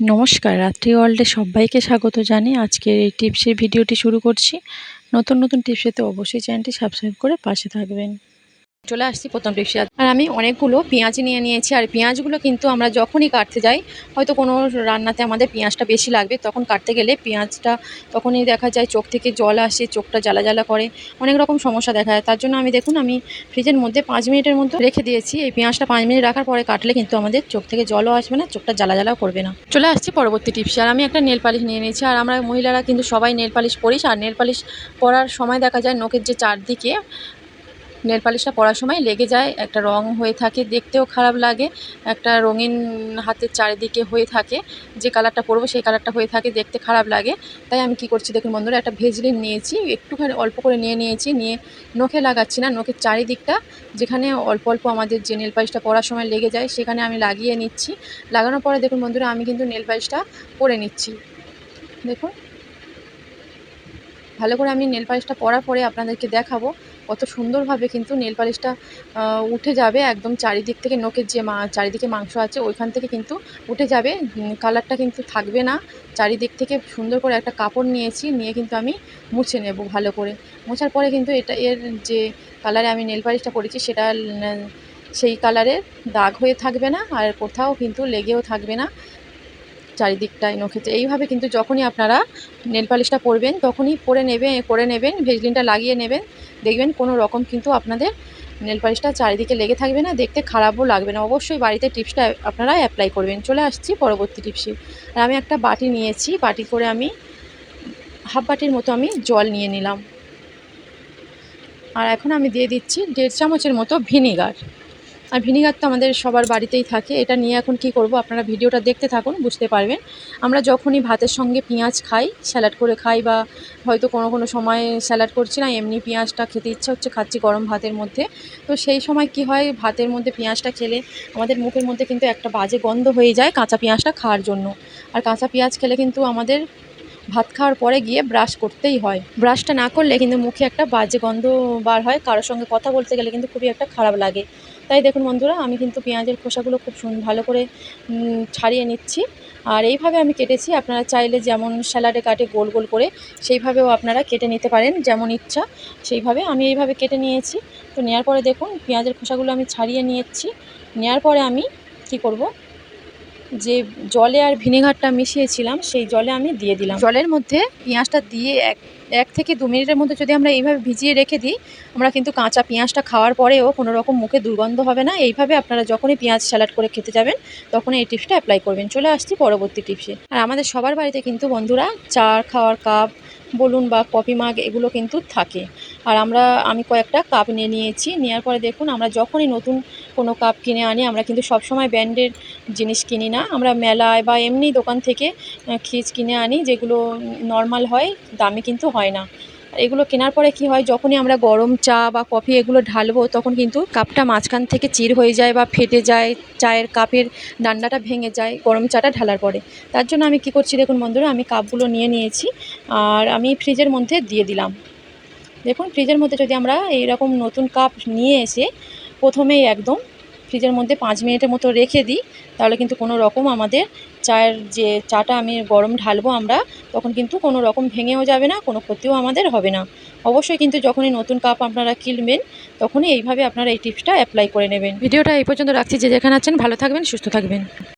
নমস্কার, রাত্রি ওয়ার্ল্ডে সবাইকে স্বাগত জানি আজকের এই টিপসের ভিডিওটি শুরু করছি। নতুন নতুন টিপসেতে অবশ্যই চ্যানেলটি সাবস্ক্রাইব করে পাশে থাকবেন। চলে আসছি প্রথম টিপসে আর আমি অনেকগুলো পেঁয়াজ নিয়ে নিয়েছি, আর পেঁয়াজগুলো কিন্তু আমরা যখনই কাটতে যাই, হয়তো কোনো রান্নাতে আমাদের পেঁয়াজটা বেশি লাগবে, তখন কাটতে গেলে পেঁয়াজটা তখনই দেখা যায় চোখ থেকে জল আসে, চোখটা জ্বালা জ্বালা করে, অনেক রকম সমস্যা দেখা যায়। তার জন্য আমি দেখুন, আমি ফ্রিজের মধ্যে পাঁচ মিনিটের মধ্যে রেখে দিয়েছি। এই পেঁয়াজটা পাঁচ মিনিট রাখার পরে কাটলে কিন্তু আমাদের চোখ থেকে জলও আসবে না, চোখটা জ্বালা জ্বালাও করবে না। চলে আসছি পরবর্তী টিপসে। আর আমি একটা নেল পালিশ নিয়ে নিয়েছি, আর আমরা মহিলারা কিন্তু সবাই নেল পালিশ পরিস আর নেল পালিশ পরার সময় দেখা যায় নখের যে চারদিকে নেল পালিশটা পরার সময় লেগে যায়, একটা রং হয়ে থাকে, দেখতেও খারাপ লাগে, একটা রঙিন হাতের চারিদিকে হয়ে থাকে, যে কালারটা পরবো সেই কালারটা হয়ে থাকে, দেখতে খারাপ লাগে। তাই আমি কি করছি দেখুন বন্ধুরা, একটা ভেজলিন নিয়েছি, একটুখানি অল্প করে নিয়ে নিয়েছি, নিয়ে নখে লাগাচ্ছি না, নখের চারিদিকটা, যেখানে অল্প অল্প আমাদের যে নেল পালিশটা পরার সময় লেগে যায়, সেখানে আমি লাগিয়ে নিচ্ছি। লাগানোর পরে দেখুন বন্ধুরা, আমি কিন্তু নেল পালিশটা পরে নিচ্ছি। দেখুন। ভালো করে আমি নেল পালিশটা পরার পরে আপনাদেরকে দেখাবো। কত সুন্দরভাবে কিন্তু নেল পালিশটা উঠে যাবে একদম চারিদিক থেকে নখের যে মা, চারিদিকে মাংস আছে ওইখান থেকে কিন্তু উঠে যাবে। কালারটা কিন্তু থাকবে না। চারিদিক থেকে সুন্দর করে একটা কাপড় নিয়েছি, নিয়ে কিন্তু আমি মুছে নেব ভালো করে। মোছার পরে কিন্তু এটা এর যে কালারে আমি নেল পালিশটা করেছি সেটা সেই কালারের দাগ হয়ে থাকবে না আর কোথাও কিন্তু লেগেও থাকবে না। চারিদিকটায় নখেতে এইভাবে কিন্তু যখনই আপনারা নেল পালিশটা পরবেন, তখনই পরে নেবে করে নেবেন, ভেজলিনটা লাগিয়ে নেবেন। দেখবেন কোনো রকম কিন্তু আপনাদের নেল পালিশটা চারিদিকে লেগে থাকবে না, দেখতে খারাপও লাগবে না। অবশ্যই বাড়িতে টিপসটা আপনারা অ্যাপ্লাই করবেন। চলে আসছি পরবর্তী টিপসে। আর আমি একটা বাটি নিয়েছি, বাটি করে আমি হাফ বাটির মতো আমি জল নিয়ে নিলাম। আর এখন আমি দিয়ে দিচ্ছি দেড় চামচের মতো ভিনিগার। আর ভিনিগার তো আমাদের সবার বাড়িতেই থাকে। এটা নিয়ে এখন কি করব? আপনারা ভিডিওটা দেখতে থাকুন, বুঝতে পারবেন। আমরা যখনই ভাতের সঙ্গে পেঁয়াজ খাই, স্যালাড করে খাই বা হয়তো কোনো কোনো সময় স্যালাড করছি না, এমনি পেঁয়াজটা খেতে ইচ্ছা হচ্ছে খাচ্ছি গরম ভাতের মধ্যে। তো সেই সময় কি হয়, ভাতের মধ্যে পেঁয়াজটা খেলে আমাদের মুখের মধ্যে কিন্তু একটা বাজে গন্ধ হয়ে যায় কাঁচা পেঁয়াজটা খাওয়ার জন্য। আর কাঁচা পেঁয়াজ খেলে কিন্তু আমাদের ভাত খাওয়ার পরে গিয়ে ব্রাশ করতেই হয়। ব্রাশটা না করলে কিন্তু মুখে একটা বাজে গন্ধ বার হয়। কারোর সঙ্গে কথা বলতে গেলে কিন্তু খুবই একটা খারাপ লাগে। তাই দেখুন বন্ধুরা, আমি কিন্তু পেঁয়াজের খোসাগুলো খুব ভালো করে ছাড়িয়ে নিচ্ছি। আর এইভাবে আমি কেটেছি। আপনারা চাইলে যেমন স্যালাডে কাটে গোল গোল করে, সেইভাবেও আপনারা কেটে নিতে পারেন যেমন ইচ্ছা। সেইভাবে আমি এইভাবে কেটে নিয়েছি। তো নেওয়ার পরে দেখুন, পেঁয়াজের খোসাগুলো আমি ছাড়িয়ে নিয়েছি। নেওয়ার পরে আমি কি করব? যে জলে আর ভিনেগারটা মিশিয়েছিলাম, সেই জলে আমি দিয়ে দিলাম। জলের মধ্যে পেঁয়াজটা দিয়ে এক এক থেকে দু মিনিটের মধ্যে যদি আমরা এইভাবে ভিজিয়ে রেখে দিই, আমরা কিন্তু কাঁচা পেঁয়াজটা খাওয়ার পরেও কোনো রকম মুখে দুর্গন্ধ হবে না। এইভাবে আপনারা যখনই পেঁয়াজ স্যালাড করে খেতে যাবেন তখন এই টিপসটা অ্যাপ্লাই করবেন। চলে আসছি পরবর্তী টিপসে। আর আমাদের সবার বাড়িতে কিন্তু বন্ধুরা চা খাওয়ার কাপ বলুন বা কফি মাগ এগুলো কিন্তু থাকে। আর আমরা, আমি কয়েকটা কাপ নিয়ে নিয়েছি। নেওয়ার পরে দেখুন, আমরা যখনই নতুন কোনো কাপ কিনে আনি, আমরা কিন্তু সবসময় ব্র্যান্ডের জিনিস কিনি না। আমরা মেলায় বা এমনি দোকান থেকে খিজ কিনে আনি, যেগুলো নর্মাল হয়, দামি কিন্তু হয় না। এগুলো কেনার পরে কি হয়, যখনই আমরা গরম চা বা কফি এগুলো ঢালবো, তখন কিন্তু কাপটা মাঝখান থেকে চির হয়ে যায় বা ফেটে যায়, চায়ের কাপের ডান্ডাটা ভেঙে যায় গরম চাটা ঢালার পরে। তার জন্য আমি কি করছি দেখুন বন্ধুরা, আমি কাপগুলো নিয়ে নিয়েছি, আর আমি ফ্রিজের মধ্যে দিয়ে দিলাম। দেখুন ফ্রিজের মধ্যে যদি আমরা এইরকম নতুন কাপ নিয়ে এসে প্রথমেই একদম ফ্রিজের মধ্যে পাঁচ মিনিটের মতো রেখে দিই, তাহলে কিন্তু কোনো রকম আমাদের চায়ের যে চাটা আমি গরম ঢালবো আমরা, তখন কিন্তু কোনো রকম ভেঙেও যাবে না, কোনো ক্ষতিও আমাদের হবে না। অবশ্যই কিন্তু যখনই নতুন কাপ আপনারা কিনবেন, তখনই এইভাবে আপনারা এই টিপসটা অ্যাপ্লাই করে নেবেন। ভিডিওটা এই পর্যন্ত রাখছি, যে যেখানে আছেন ভালো থাকবেন, সুস্থ থাকবেন।